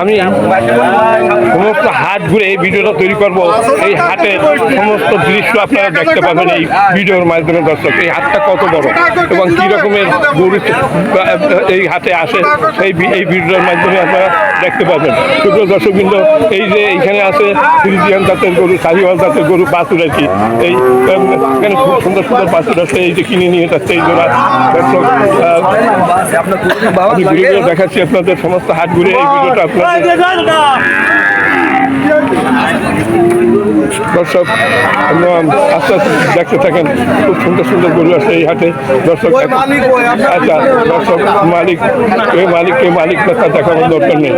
আমি সমস্ত হাট ঘুরে এই ভিডিওটা তৈরি করব। এই হাটের সমস্ত দৃশ্য আপনারা দেখতে পাবেন এই ভিডিওর মাধ্যমে, দর্শক। এই হাটটা কত বড় এবং কী রকমের গরু এই হাটে আসে সেই এই ভিডিওর মাধ্যমে আপনারা দেখতে পাবেন। শুধু দর্শকবৃন্দ, এই যে এইখানে আছে ফ্রিজিয়ান জাতের গরু, সাহিওয়াল জাতের গরু, বাছুর আর কি। এই এখানে খুব সুন্দর সুন্দর বাছুর আছে, এই যে কিনে নিয়ে যাচ্ছে এই জোড়া। দর্শক দেখাচ্ছি আপনাদের, সমস্ত হাট ঘুরে ভিডিওটা আপনাদের দর্শক আস্তে আস্তে দেখতে থাকেন খুব সুন্দর সুন্দর গরু আছে এই হাটে। দর্শক আচ্ছা দর্শক মালিক। কে মালিক কে মালিক না তা দেখানোর দরকার নেই।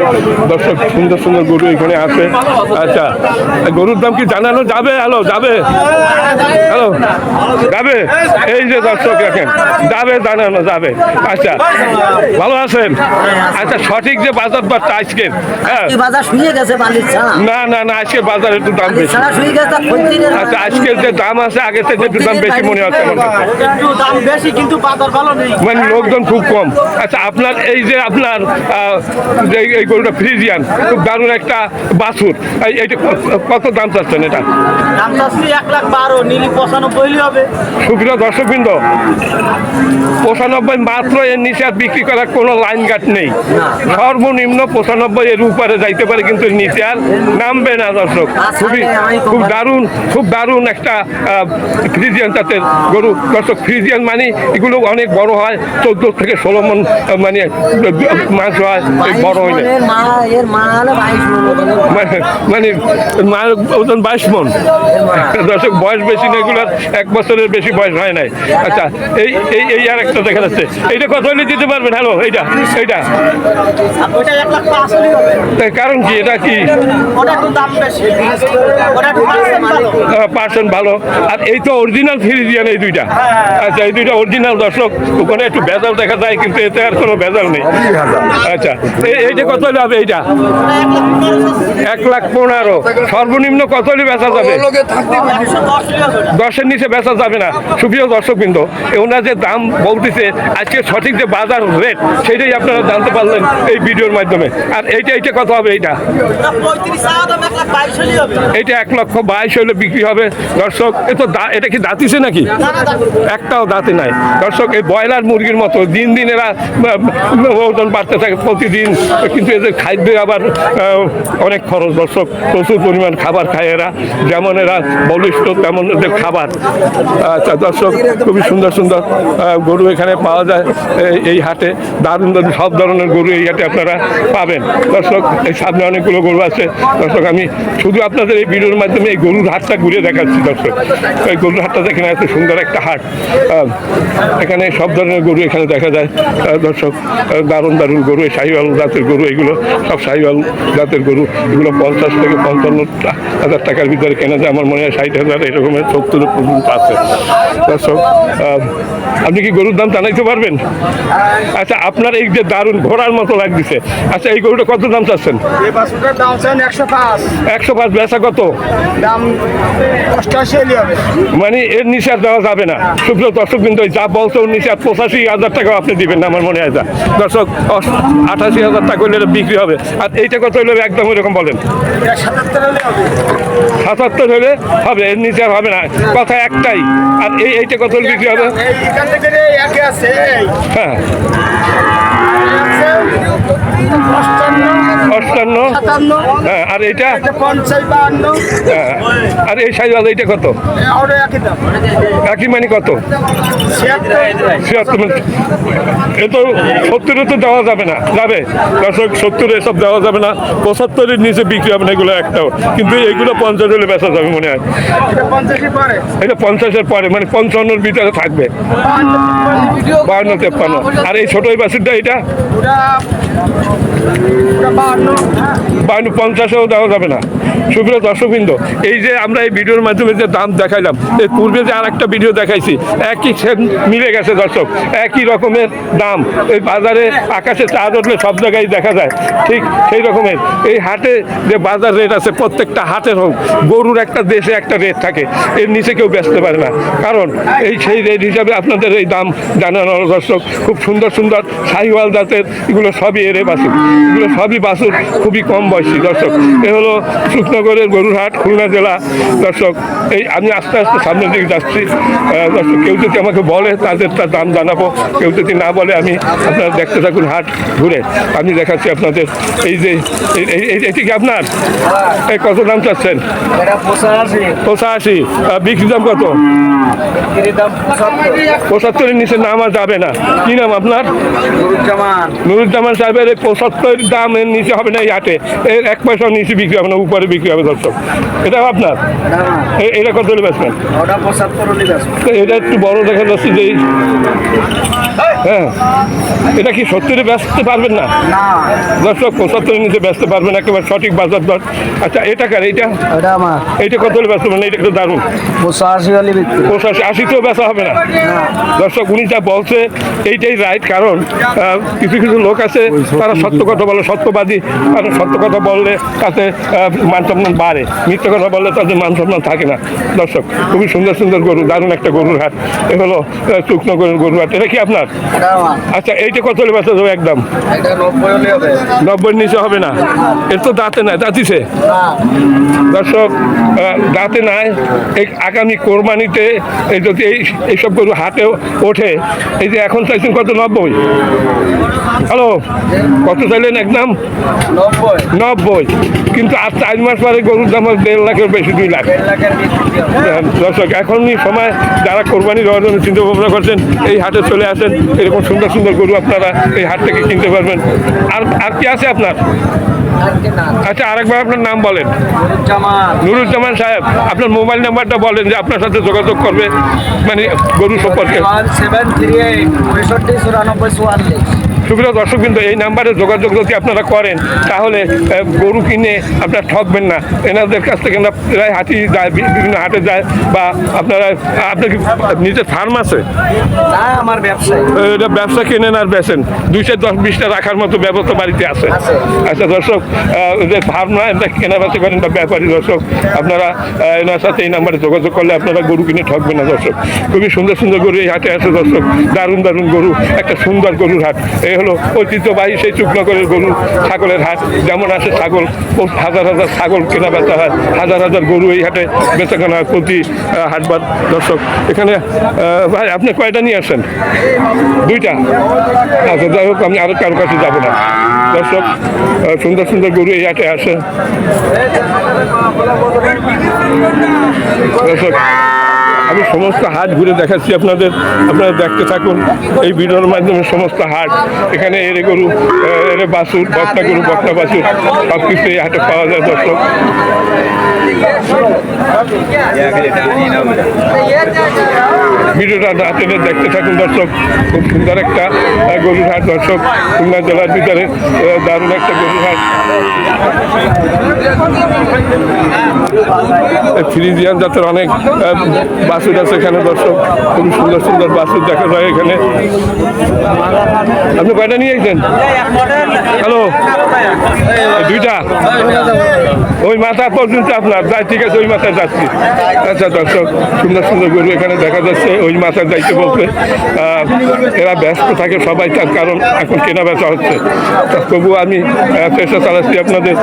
দর্শক সুন্দর সুন্দর গরু এখানে আছে। আচ্ছা গরুর দাম কি জানানো যাবে? হ্যালো যাবে? হ্যালো যাবে? এই যে দর্শক দেখেন যাবে জানানো যাবে। আচ্ছা ভালো আছেন? আচ্ছা সঠিক যে বাজার বার্তা আজকের হ্যাঁ। না না না আজকের বাজার একটু দাম বেশি। আচ্ছা আজকের যে দাম আছে আগের থেকে একটু দাম বেশি মনে হচ্ছে আমার কাছে। একটু দাম বেশি কিন্তু বাজার ভালো নেই। মানে লোকজন খুব কম। আচ্ছা আপনার এই যে আপনার যে এই গরুটা ফ্রিজিয়ান খুব দারুণ একটা বাছুর। এইটা কত দাম চাচ্ছেন এটা? দাম চাচ্ছি এক লাখ বারো নিলি পঁচানব্বই হবে। সুপ্রিয় দর্শকবৃন্দ পঁচানব্বই মাত্র এর নিচে আর বিক্রি করার কোনো লাইন গাট নেই। সর্বনিম্ন পঁচানব্বই এর উপরে যাইতে পারে কিন্তু নিচে আর নামবে না দর্শক। খুবই খুব দারুণ খুব দারুণ একটা ফ্রিজিয়ান জাতের গরু। দর্শক ফ্রিজিয়ান মানে এগুলো অনেক বড় হয় চোদ্দ থেকে ষোলো মন মানে মাছ হয় বড় হইলে বাইশ মন। মানে মায়ের ওজন বাইশ মন। দর্শক বয়স বেশি না এগুলোর এক বছরের বেশি বয়স হয় নাই। আচ্ছা এই এই এই আর একটা দেখা যাচ্ছে। এইটা কত হলে দিতে পারবেন? হ্যালো এইটা এইটা। কারণ কি? এটা কি? ভালো। পার্সেন্ট ভালো। আর এই তো অরিজিনাল ফ্রিজিয়ান এই দুইটা। আচ্ছা এই দুইটা অরিজিনাল দর্শক ওখানে একটু ভেজাল দেখা যায় কিন্তু এতে আর কোনো ভেজাল নেই। আচ্ছা এই- এইটা কত হলে হবে এইটা? এক লাখ পনেরো। সর্বনিম্ন কত হলে বেচা যাবে। দশের নিচে বেচা যাবে না। সুপ্রিয় দর্শক বিন্দু ওনার যে দাম বলতেছে আজকে সঠিক যে বাজার রেট সেটাই আপনারা জানতে পারলেন এই ভিডিওর মাধ্যমে। আর এইটা এইটা কত হবে এইটা? এইটা এক লক্ষ বাইশ হলে বিক্রি হবে। দর্শক, এ তো এটা কি দাঁতিছে নাকি? একটাও দাঁতে নাই। দর্শক, এই ব্রয়লার মুরগির মতো দিন দিন এরা ওজন বাড়তে থাকে প্রতিদিন, কিন্তু এদের খাদ্যে আবার অনেক খরচ। দর্শক, প্রচুর পরিমাণ খাবার খায় এরা। যেমন এরা বলিষ্ঠ, তেমন এদের খাবার। আচ্ছা দর্শক, খুবই সুন্দর সুন্দর গরু এখানে পাওয়া যায় এই- হাটে। দারুণ দারুণ, সব ধরনের গরু এই হাটে আপনারা পাবেন। দর্শক সামনে অনেকগুলো গরু আছে। দর্শক, আমি শুধু আপনাদের এই ভিডিওর মাধ্যমে এই গরুর হাটটা ঘুরে দেখাচ্ছি দর্শক। এই গরুর হাটটা দেখেন এত সুন্দর একটা হাট। এখানে সব ধরনের গরু এখানে দেখা যায়। দর্শক দারুণ দারুণ গরু এই শাহিওয়াল জাতের গরু এগুলো সব শাহিওয়াল জাতের গরু। এগুলো পঞ্চাশ থেকে পঞ্চান্ন হাজার টাকার ভিতরে কেনা যায়। আমার মনে হয় ষাট হাজার এরকমের সত্তর পর্যন্ত আছে। দর্শক আপনি কি গরুর দাম জানাইতে পারবেন? আচ্ছা আপনার এই যে দারুণ ঘোড়ার মতো লাগতেছে। আচ্ছা এই গরুটা কত দাম চাচ্ছেন? একশো পাঁচ বেচা কত? দাম অষ্টআশি হবে। মানে এর নিচে আর দেওয়া যাবে না। সুপ্রিয় দর্শক কিন্তু যা বলছে ওর নিচে পঁচাশি হাজার টাকা আপনি দিবেন না আমার মনে হয় যা দর্শক আঠাশি হাজার টাকা হলে বিক্রি হবে। আর এইটা কত হলে একদম এরকম বলেন। সাতাত্তর হলে হবে। এর নিচে আর হবে না। কথা একটাই আর এই এইটা কত হলে বিক্রি হবে। হ্যাঁ। অষ্টান্ন। হ্যাঁ আর এইটা? এটা হ্যাঁ আর এই সাইজ এইটা কত? একই মানে কত? ছিয়াত্তর এ তো সত্তরে তো দেওয়া যাবে না যাবে। দর্শক সত্তরে এসব দেওয়া যাবে না। পঁচাত্তরের নিচে বিক্রি হবে না এগুলো একটাও। কিন্তু এইগুলো পঞ্চাশ হলে বেচা যাবে মনে হয়। এটা এটা পঞ্চাশের পরে মানে পঞ্চান্নর ভিতরে থাকবে। বাহান্ন তেপ্পান্ন। আর এই ছোট এই বাসিরটা এটা বান্ন, পঞ্চাশেও দেওয়া যাবে না। সুপ্রিয় দর্শকবৃন্দ, এই যে আমরা এই ভিডিওর মাধ্যমে যে দাম দেখাইলাম, এর পূর্বে যে আর একটা ভিডিও দেখাইছি, একই সেম মিলে গেছে দর্শক, একই রকমের দাম। এই বাজারে আকাশে চাঁদ উঠলে সব জায়গায় দেখা যায়, ঠিক সেই রকমের। এই হাটে যে বাজার রেট আছে, প্রত্যেকটা হাটের হোক, গরুর একটা, দেশে একটা রেট থাকে, এর নিচে কেউ বেচতে পারে না। কারণ এই সেই রেট হিসাবে আপনাদের এই দাম জানানো দর্শক, খুব সুন্দর সুন্দর শাহিওয়াল জাতের, এগুলো সবই এরে বাসুর এগুলো সবই বাসুর খুবই কম বয়সী দর্শক। এ হলো শুকনগরের গরুরহাট খুলনা জেলা দর্শক। এই আমি আস্তে আস্তে সামনের দিকে যাচ্ছি। দর্শক কেউ যদি আমাকে বলে তাদের তার দাম জানাব। কেউ যদি না বলে আমি আপনারা দেখতে থাকুন হাট ঘুরে। আমি দেখাচ্ছি আপনাদের এই যে এটি কি আপনার? এই কত দাম চাচ্ছেন? পঁচাশি। বিক্রি দাম কত? পঁচাত্তরের নিচে নাম আর যাবে না। কি নাম আপনার? নুরুজ্জামান। নুরুজ্জামান সাহেবের এই পঁচাত্তর দামের নিচে হবে না এই আটে এর এক পয়সাও নিচে বিক্রি হবে না উপরে বিক্রি হবে দর্শক এটা আপনার? এটা কত হলে বেচবেন? এটা একটু বড় দেখা যাচ্ছে যে হ্যাঁ। এটা কি সত্তরে বেচতে পারবেন না? দর্শক পঁচাত্তরের নিচে বেচতে পারবেন একেবারে সঠিক বাজার দর। আচ্ছা এটা কার? এইটা? এটা আমার। এইটা কত হলে বেচতে পারবেন এটা একটু দারুণ। পঁচাশি আশিতেও বেচা হবে না? দর্শক উনি যা বলছে এইটাই রাইট কারণ কিছু কিছু লোক আছে তারা সত্য কথা বলে সত্যবাদী। কারণ সত্য কথা বললে তাতে মান সম্মান বাড়ে। মিথ্যে কথা বললে তাদের মান সম্মান থাকে না। দর্শক খুবই সুন্দর সুন্দর গরু দারুণ একটা গরুর হাট। এ হলো শুকনগরের গরুর গরুর হাট। এটা কি আপনার? আচ্ছা এইটা কত হলে বেচা যাবে একদম? নব্বই নিচে হবে না? এর তো দাঁতে না। দাঁতিছে দর্শক দাঁতে নাই এই আগামী কোরবানিতে এই যদি এই এইসব গরু হাটেও ওঠে এই যে এখন চাইছেন কত নব্বই? হ্যালো কত চাইলেন একদম? নব্বই। কিন্তু আজ চার মাস পরে গরুর দাম দেড় লাখের বেশি দুই লাখ। দর্শক এখনই সময় যারা কোরবানি দেওয়ার জন্য চিন্তা ভাবনা করছেন এই হাটে চলে আসেন। এরকম সুন্দর সুন্দর গরু আপনারা এই হাট থেকে কিনতে পারবেন। আর আর কি আছে আপনার? আচ্ছা আর আরেকবার আপনার নাম বলেন। নুরুজ্জামান। সাহেব আপনার মোবাইল নাম্বারটা বলেন যে আপনার সাথে যোগাযোগ করবে মানে গরু সম্পর্কে। সেভেন থ্রি এইট চুরানব্বই চুয়াল্লিশ। সুপ্রিয় দর্শক কিন্তু এই নাম্বারে যোগাযোগ যদি আপনারা করেন তাহলে গরু কিনে আপনারা ঠকবেন না। এনাদের কাছ থেকে না প্রায় হাতি যায় বিভিন্ন হাটে যায় বা আপনারা আপনার কি নিজের ফার্ম আছে? আমার ব্যবসায়ী। এটা ব্যবসা কেনেন আর বেচেন। দুইশো দশ বিশটা রাখার মতো ব্যবস্থা বাড়িতে আছে। আচ্ছা দর্শক যে ফার্ম না এটা কেনা বেচা করেন বা ব্যাপারী দর্শক আপনারা এনার সাথে এই নাম্বারে যোগাযোগ করলে আপনারা গরু কিনে ঠকবেন না দর্শক। খুবই সুন্দর সুন্দর গরু এই হাটে আছে দর্শক। দারুণ দারুণ গরু একটা সুন্দর গরুর হাট। হলো ঐতিহ্যবাহী সেই শুকনগরের গরু, ছাগলের হাট যেমন আছে ছাগল হাজার হাজার ছাগল কেনা বেচা হয়। হাজার হাজার গরু এই হাটে বেচা কেনা প্রতি হাটবার দর্শক। এখানে ভাই, আপনি কয়টা নিয়ে আসেন? দুইটা? আচ্ছা যাই হোক, আমি আরও কারও কাছে যাব না। দর্শক সুন্দর সুন্দর গরু এই হাটে আসে। দর্শক আমি সমস্ত হাট ঘুরে দেখাচ্ছি আপনাদের। আপনারা দেখতে থাকুন, এই ভিডিওর মাধ্যমে সমস্ত হাট। এখানে এরে গরু এরে বাসুর বকনা গরু বকনা বাছুর সব কিছু এই হাটে পাওয়া যায়, দর্শক। ভিডিওটা টেনে দেখতে থাকুন, দর্শক। খুব সুন্দর একটা গরুর হাট দর্শক। খুলনা জেলার ভিতরে দারুণ একটা গরুর হাট ফ্রিজিয়ান জাতের অনেক বাছুর আছে এখানে, দর্শক। খুব সুন্দর সুন্দর বাছুর দেখা যায় এখানে। আপনি কয়টা নিয়ে এসেছেন হ্যালো? দুইটা? ওই মাথা পর্যন্ত আপনার। যাই, ঠিক আছে, ওই মাথায় যাচ্ছি। আচ্ছা দর্শক, সুন্দর সুন্দর গরু এখানে দেখা যাচ্ছে, ওই মাথায় যাইতে বলতে। এরা ব্যস্ত থাকে সবাই, তার কারণ এখন কেনা বেচা হচ্ছে। তবু আমি চেষ্টা চালাচ্ছি আপনাদের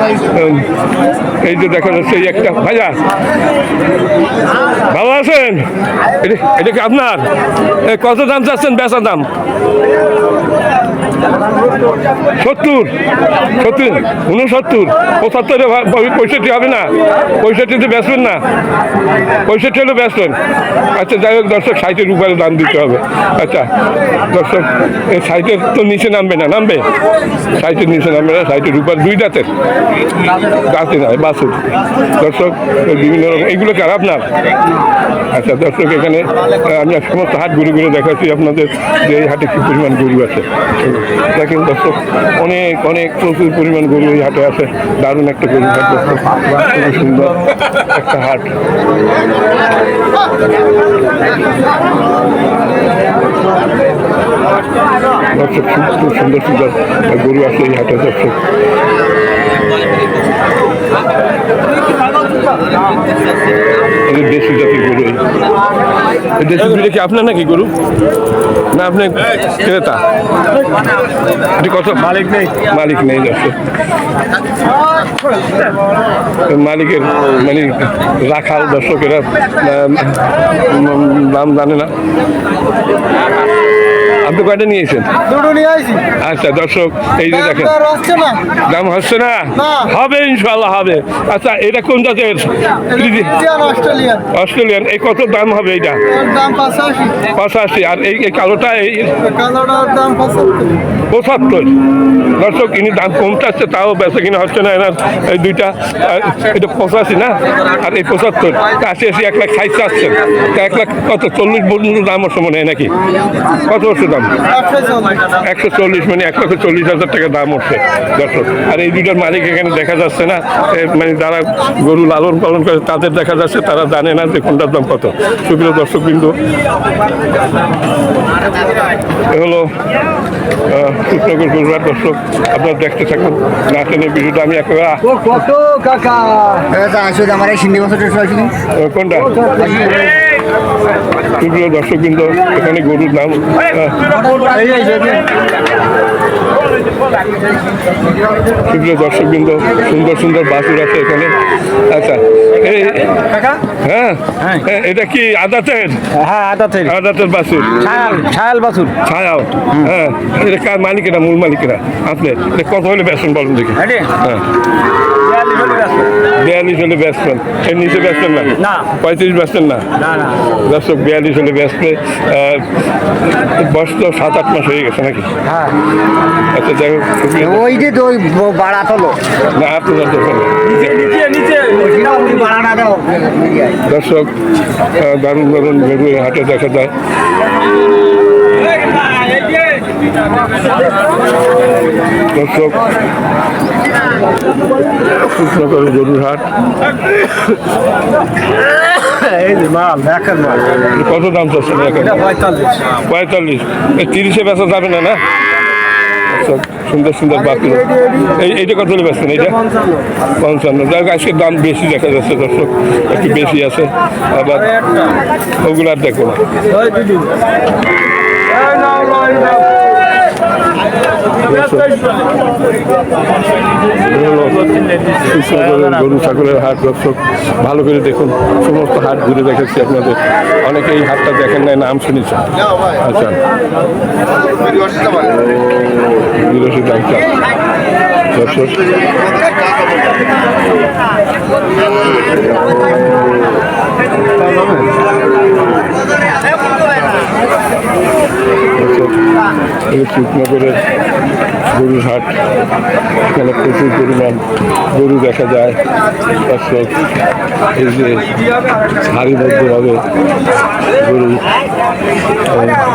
এই যে দেখা যাচ্ছে এই একটা ভাইয়া। ভালো আছেন? এটা কি আপনার? কত দাম চাচ্ছেন বেচা দাম? সত্তর সত্তর, উনসত্তর, পঁচাত্তরে পঁয়ষট্টি হবে না। পঁয়ষট্টিতে বেচবেন না। পঁয়ষট্টি হলে বেচবেন। আচ্ছা যাই হোক, দর্শক ষাটের উপরে দাম দিতে হবে। আচ্ছা দর্শক, এই ষাটের তো নিচে নামবে না, নামবে? ষাটের নিচে নামবে না ষাটের উপর দুই দাঁতের। দাঁতে নয় বাসুর। দর্শক বিভিন্ন রকম এইগুলো কার আপনার? আচ্ছা দর্শক, এখানে আমি সমস্ত হাট ঘুরে ঘুরে দেখাচ্ছি আপনাদের যে এই হাটে কি পরিমাণ গরু আছে। দেখেন দর্শক অনেক অনেক প্রচুর পরিমাণ গরু এই হাটে আছে। দারুণ একটা গরু হাট দর্শক সুন্দর একটা হাট। দর্শক, খুব সুন্দর সুন্দর গরু আছে এই হাটে, দর্শক। দেশি জাতির গরু এই। এই দেশি গরু কি আপনার নাকি গরু না আপনি ক্রেতা এটি কত মালিক নেই মালিক নেই দর্শক মালিকের মানে রাখাল দর্শকেরা দাম জানে না আপনি কয়টা নিয়েছেন দুটো নিয়ে আইছি। আচ্ছা দর্শক এই যে দেখেন। দাম হচ্ছে না। হবে ইনশাল্লাহ হবে। আচ্ছা এটা কোন জাতের? অস্ট্রেলিয়ান। অস্ট্রেলিয়ান। এই কত দাম হবে এর দাম পাঁচাশি। পঁচাশি। আর এই এই কালোটা এই কালোটার দাম পঁচাত্তর। দর্শক ইনি দাম কমতে আসছে তাও বেচা কিনা হচ্ছে না এনার। এই দুইটা এটা পঁচাশি না? আর এই পঁচাত্তর। আশি আশি এক লাখ ষাট তা এক লাখ কত? চল্লিশ পর্যন্ত দাম হচ্ছে মনে হয় নাকি? কত হচ্ছে দাম? একশো চল্লিশ একশো মানে এক লক্ষ চল্লিশ হাজার টাকা দাম উঠছে দর্শক। আর এই দুটার মালিক এখানে দেখা যাচ্ছে না। মানে যারা গরু লালন পালন করে তাদের দেখা যাচ্ছে তারা জানে না যে কোনটার দাম কত। সুপ্রিয় দর্শক বিন্দু হলো কৃষ্ণগর দর্শক। আপনারা দেখতে থাকুন না টেনে ভিডিওটা আমি একেবারে কোনটা? দর্শক বিন্দু এখানে গরুর নাম છે সুপ্রিয় দর্শকবৃন্দ সুন্দর সুন্দর বাছুর আছে এখানে। আচ্ছা এই হ্যাঁ হ্যাঁ, এটা কি আদাতের হ্যাঁ আদাতের আদাতের বাছুর ছায়াল ছায়াল বাছুর ছায়াও হ্যাঁ। এটা কার মালিকেরা মূল মালিকেরা? আপনি এটা কত হলে বেচবেন বলুন দেখি। হ্যাঁ। বিয়াল্লিশ হলে বেচবেন এর নিচে বেচবেন না। পঁয়ত্রিশ না? দর্শক বিয়াল্লিশ হলে বয়স তো সাত আট মাস হয়ে গেছে নাকি? হ্যাঁ। আচ্ছা ওই যে ওই বাড়া তোলো না আপনার দোকানে বাড়া না দাও দর্শক দারুণ দারুণ গরু হাটে দেখা যায়। দর্শক গরুর হাট। কত দাম চাচ্ছেন পঁয়তাল্লিশ। পঁয়তাল্লিশ। এই তিরিশে বেচা যাবে না না? দর্শক, সুন্দর সুন্দর বাথরুম এই এইটা কত হলে বেচছেন এইটা? পঞ্চান্ন। যাই আজকে দাম বেশি দেখা যাচ্ছে দর্শক একটু বেশি আছে। আবার ওগুলো আর দেখো না। গরু ছাগলের হাট দর্শক, ভালো করে দেখুন, সমস্ত হাট ঘুরে দেখেছি আপনাদের। অনেকে এই হাটটা দেখেন নাই, নাম শুনেছেন। আচ্ছা। দর্শক। কৃষ্ণগরের গরুর হাট এখানে প্রচুর পরিমাণ গরু দেখা যায়। দর্শক এই যে সারিবদ্ধভাবে গরু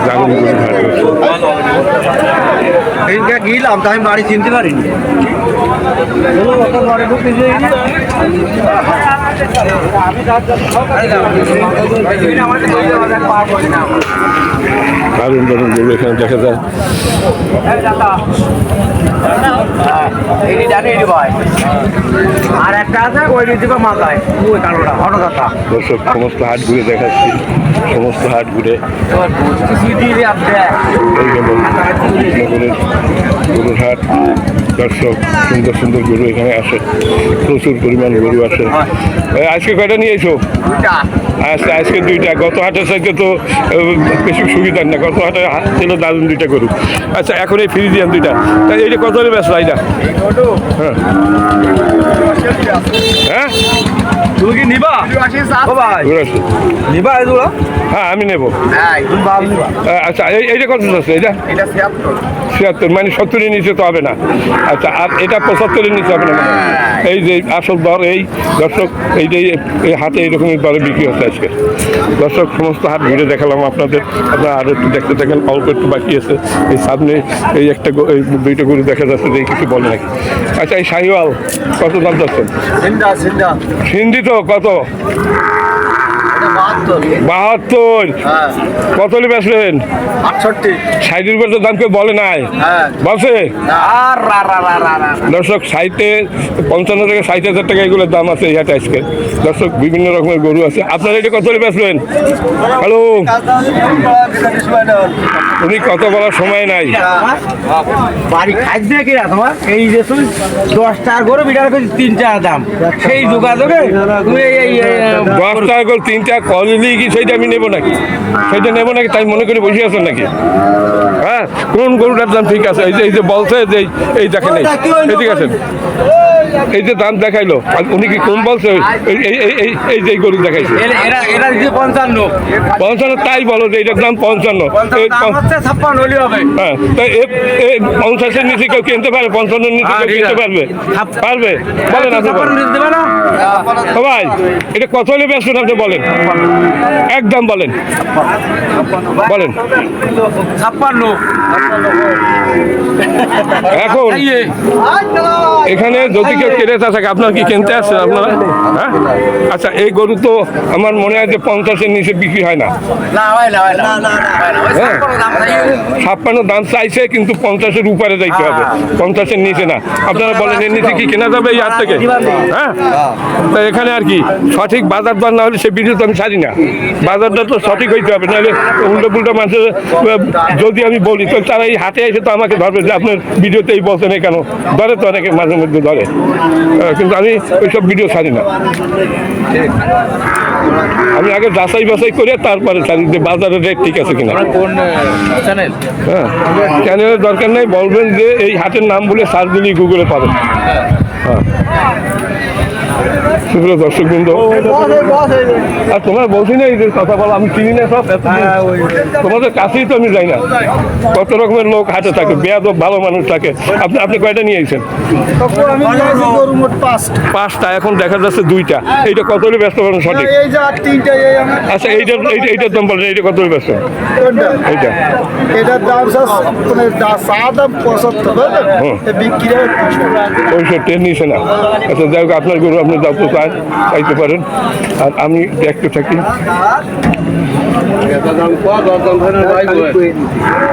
দারুণ গরুর হাট এইটা গিলাম তো আমি বাড়ি চিনতে পারিনি। দারুণ দারুণ গরু এখানে দেখা আর একটা আছে ওই দিকে মাথায়। সমস্ত হাট ঘুরে দেখাচ্ছি। সমস্ত হাট ঘুরে। গরুর হাট দর্শক সুন্দর সুন্দর গরু এখানে আসে। প্রচুর পরিমাণ গরু আসে। আজকে কয়টা নিয়ে এসো? আজকে আজকে দুইটা। গত হাটের সাথে তো বেশি সুবিধার না। গত হাটে হাট ছিল দারুণ দুইটা গরু। আচ্ছা এখন এই ফ্রিজিয়ান দুইটা। তাই এইটা কত ব্যস্ত? এইটা হ্যাঁ। হ্যাঁ? তুমি কি নিবা? নিবা এগুলো হ্যাঁ আমি নেব। হ্যাঁ আহ, আচ্ছা এই এইটা কত আছে? এটা এটা ছিয়াত্তর মানে সত্তরের নিচে তো হবে না। আচ্ছা আর এটা পঁচাত্তরের নিচে হবে না মানে? এই যে আসল দর এই দর্শক এই যে এই হাতে এইরকমের দরে বিক্রি হচ্ছে আজকে। দর্শক সমস্ত হাট ঘুরে দেখালাম আপনাদের। আপনারা আরও একটু দেখতে থাকেন অল্প একটু বাকি আছে। এই সামনে এই একটা এই দুইটা গরু দেখা যাচ্ছে যে কিছু বলে নাকি। আচ্ছা এই শাহিওয়াল কত দাম যাচ্ছেন সিন্ধা তো কত? বাহাত্তর। হ্যাঁ। কত বেচলেন আটষট্টি। ষাটের উপর তো দাম কেউ বলে নাই। হ্যাঁ। বলছে? দর্শক সাইটে পঞ্চান্ন থেকে ষাট হাজার টাকা এগুলোর দাম আছে এই হাটে আজকে। দর্শক বিভিন্ন রকমের গরু আছে। আপনারা এটা কত করে বেচবেন? হ্যালো? তুমি কত বলার সময় নাই। বাড়ি খাদ্য কিনা তোমার? এই যে তুমি দশ টাকা করে বিটার তিন টাকা দাম। সেই যোগাযোগে তুমি এই এই এই, দশ টাকা করে তিনটা কললি কি সেইটা আমি নেব নাকি? সেইটা নেব নাকি? তাই মনে করে বসে আছেন নাকি? হ্যাঁ? কোন গরুটার দাম ঠিক আছে? এই যে এই যে বলছে যে এই- দেখেন এই ঠিক আছেন এই যে দাম দেখাইলো উনি কি কোন বলছে? এই- এই এই- এই এই যে গরু দেখাইছে। পঞ্চান্ন। পঞ্চান্ন তাই বলো যে এটার দাম পঞ্চান্ন। হ্যাঁ তো পঞ্চাশের নিচে কেউ কিনতে পারে পঞ্চান্নের নিচে হ্যাঁ, কেউ কিনতে পারবে? পারবে? বলেন সবাই এটা কত হলে ব্যস্ত আপনি বলেন? একদম বলেন। বলেন। ছাপ্পান্ন। এখন এখানে যদি কেউ ক্রেতা থাকে আপনার কি কিনতে আসছেন আপনারা? হ্যাঁ? আচ্ছা এই গরু তো আমার মনে হয় যে পঞ্চাশের নিচে বিক্রি হয় না। না হয় না হয় না। হয় না, ওই হ্যাঁ। ছাপ্পান্ন দাম চাইছে কিন্তু পঞ্চাশের উপরে যাইতে হবে। পঞ্চাশের নিচে না। আপনারা বলেন এর নিচে কি কেনা যাবে এই হাট থেকে? হ্যাঁ? তা এখানে আর কি সঠিক বাজার দর না হলে সে ভিডিও তো আমি ছাড়ি না। বাজার দর তো সঠিক হইতে হবে নাহলে উল্টো পুল্টো মানুষের যদি আমি বলি তো তারা এই হাতে এসে তো আমাকে ধরবে যে আপনার ভিডিওতে এই বলছেন কেন ধরে তো অনেকে মাঝে মধ্যে ধরে। কিন্তু আমি ওইসব ভিডিও ছাড়ি না। আমি আগে যাচাই বাছাই করে তারপরে ছাড়ি যে বাজারের রেট ঠিক আছে কিনা। কোন হ্যাঁ চ্যানেলের দরকার নেই বলবেন যে এই হাটের নাম বলে সার্চ দিলেই গুগলে পাবেন। হ্যাঁ। সুপ্রিয় দর্শক বৃন্দ আর তোমার বলছি না এই কথা বলো আমি চিনি না সব তোমাদের কাছেই তো আমি যাই না। কত রকমের লোক হাটে থাকে বেয়াদব ভালো মানুষ থাকে। আপনি আপনি কয়টা নিয়ে আইছেন? নিয়েছি পাঁচটা। এখন দেখা যাচ্ছে দুইটা। এইটা কত ব্যস্ত পারেন সঠিক? এই যে আর তিনটা এই আমার আচ্ছা এইটার এইটা- এইটার দাম বলেন এইটা কত ব্যস্ত? এইটা। এটার দাম স্যার মানে দাম পঁচাত্তর হয় পঁয়ষট্টি। পঁয়ষট্টি নিছে না। আচ্ছা যাই হোক আপনার গরু আপনি যত চান চাইতে পারেন। আর আমি দেখতে থাকি।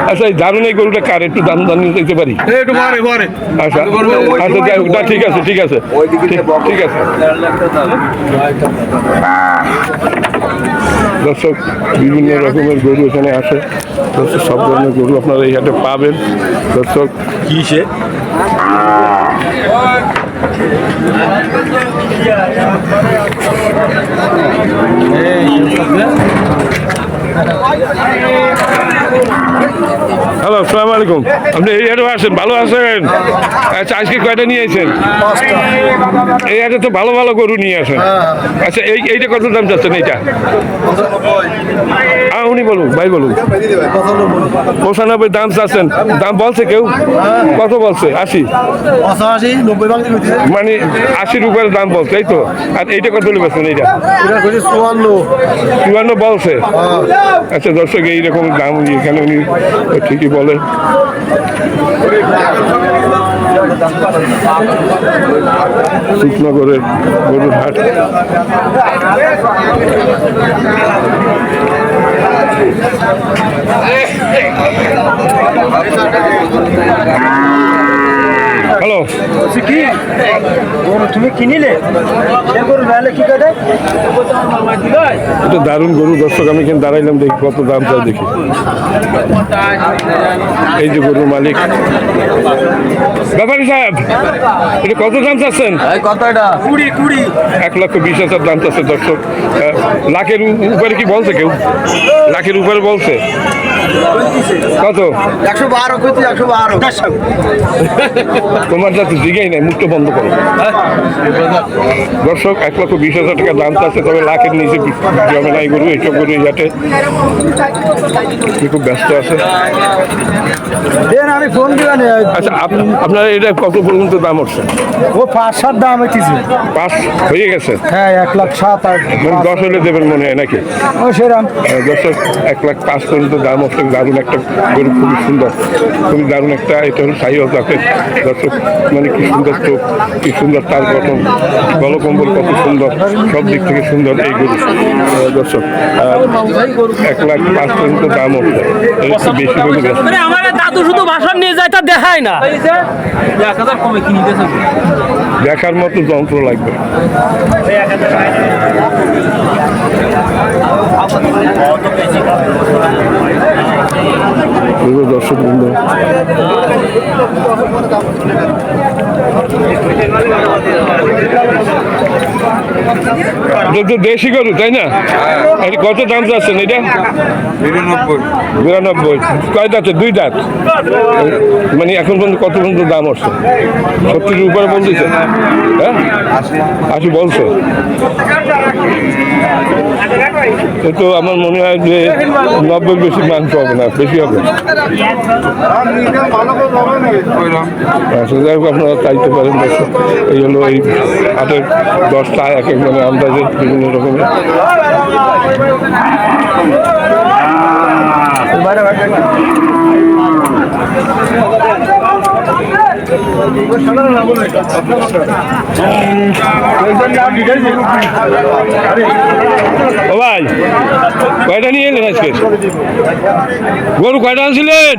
আচ্ছা এই দারুণ এই গরুটা কার? একটু দাম দাম দিতে পারি? আচ্ছা আচ্ছা ঠিক আছে ঠিক আছে। ঠিক- আছে। দর্শক বিভিন্ন রকমের গরু এখানে আসে দর্শক সব ধরনের গরু আপনারা এই হাটে পাবেন। দর্শক কিসে হ্যালো আসসালামু আলাইকুম আপনি এই হাটে আসেন ভালো আছেন? আচ্ছা আজকে কয়টা নিয়ে আসেন এই হাটে তো ভালো ভালো গরু নিয়ে আসেন। আচ্ছা এই এইটা কত দাম যাচ্ছেন এইটা? হ্যাঁ উনি বলুন ভাই বলুন। পঁচানব্বই দাম চাচ্ছেন। দাম বলছে কেউ? কত বলছে? আশি? মানে আশির উপরে দাম বলছে এই তো। আর এইটা কত বলছেন এইটা? চুয়ান্ন। চুয়ান্ন বলছে। আচ্ছা দর্শক এইরকম দাম এখানে উনি ঠিকই বলেন। শুকনগরের গরুর হাট হ্যালো। কি? গরু তুমি কিনিলে? সে গরু নাহলে কি করে? এটা দারুণ গরু দর্শক আমি এখানে দাঁড়াইলাম দেখি কত দাম চাই দেখি। এই যে গরুর মালিক। ব্যাপারী সাহেব এটা কত দাম চাচ্ছেন? কত এটা? কুড়ি কুড়ি। এক লক্ষ বিশ হাজার দাম চাচ্ছে দর্শক। লাখের উপরে কি বলছে কেউ? লাখের উপরে বলছে? কত? একশো বারো কইছি একশো বারো। তোমার যাতে জিগাই নাই মুখটা বন্ধ করো। দর্শক এক লক্ষ বিশ হাজার টাকা দাম চাচ্ছে তবে লাখের নিচে জমে নাই গরু এইসব গরু হাটে। খুব ব্যস্ত আছে। আমি ফোন দিবেন আচ্ছা আপনার এটা কত পর্যন্ত দাম হচ্ছে? ও পাঁচ সাত দাম হইতেছে। পাঁচ হয়ে গেছে? হ্যাঁ এক লাখ সাত আট মানে দশ হলে দেবেন মনে হয় নাকি? ও সেরাম। দর্শক এক লাখ পাঁচ পর্যন্ত দাম হচ্ছে দারুণ একটা গরু খুবই সুন্দর খুবই দারুণ একটা এটা হলো সাইও জাতের দর্শক। মানে কি সুন্দর চোখ কি সুন্দর তার গঠন গলকম্বল কত সুন্দর সব দিক থেকে সুন্দর এই গরু। দর্শক এক লাখ পাঁচ পর্যন্ত দাম হচ্ছে একটু বেশি বলে দাদু শুধু ভাষণ নিয়ে যায় তা দেখায় না। দেখার মতো যন্ত্র লাগবে। প্রিয় দর্শক বৃন্দ দেশি গরু তাই না? এটা কত দাম চাচ্ছেন এটা? বিরানব্বই। কয় দাঁতে? দুই দাঁত? মানে এখন পর্যন্ত কত পর্যন্ত দাম হচ্ছে? সত্তরের উপরে বলতেছে হ্যাঁ? আশি বলছে? তো আমার মনে হয় যে নব্বই বেশি মাংস হবে না, বেশি হবে। আচ্ছা যাই হোক, আপনারা চাইতে পারেন এই হলো এই হাটের দশটা, এক এক মানে আন্দাজে বিভিন্ন রকমের। ও ভাই কয়টা নিয়ে এলেন আজকে? গরু কয়টা আনছিলেন?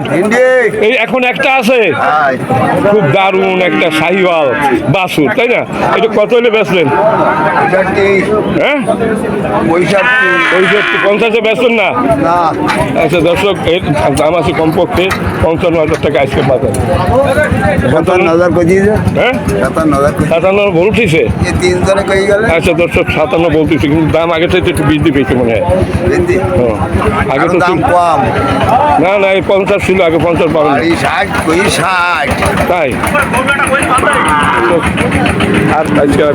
এই এখন একটা আছে। খুব দারুণ একটা শাহিওয়াল বাসুর তাই না? এটা কত হলে বেচলেন? হ্যাঁ? পঁয়ষট্টি। পঞ্চাশে বেচলেন না? আচ্ছা দর্শক দাম আছে কমপক্ষে পঞ্চান্ন হাজার টাকা আজকে বাজার। সাতান্ন হাজার কই দিয়েছে হ্যাঁ? সাতান্ন হাজার সাতান্ন বলতেছে? তিনজনে কই গেলে? আচ্ছা দর্শক সাতান্ন বলতেছে কিন্তু দাম আগে থেকে একটু বৃদ্ধি পেয়েছে মনে হয়। হ্যাঁ। আগে তো দাম কম। না না এই পঞ্চাশ ছিল আগে পঞ্চাশ পাবেন এই ষাট কই ষাট? তাই? আর আজকে আর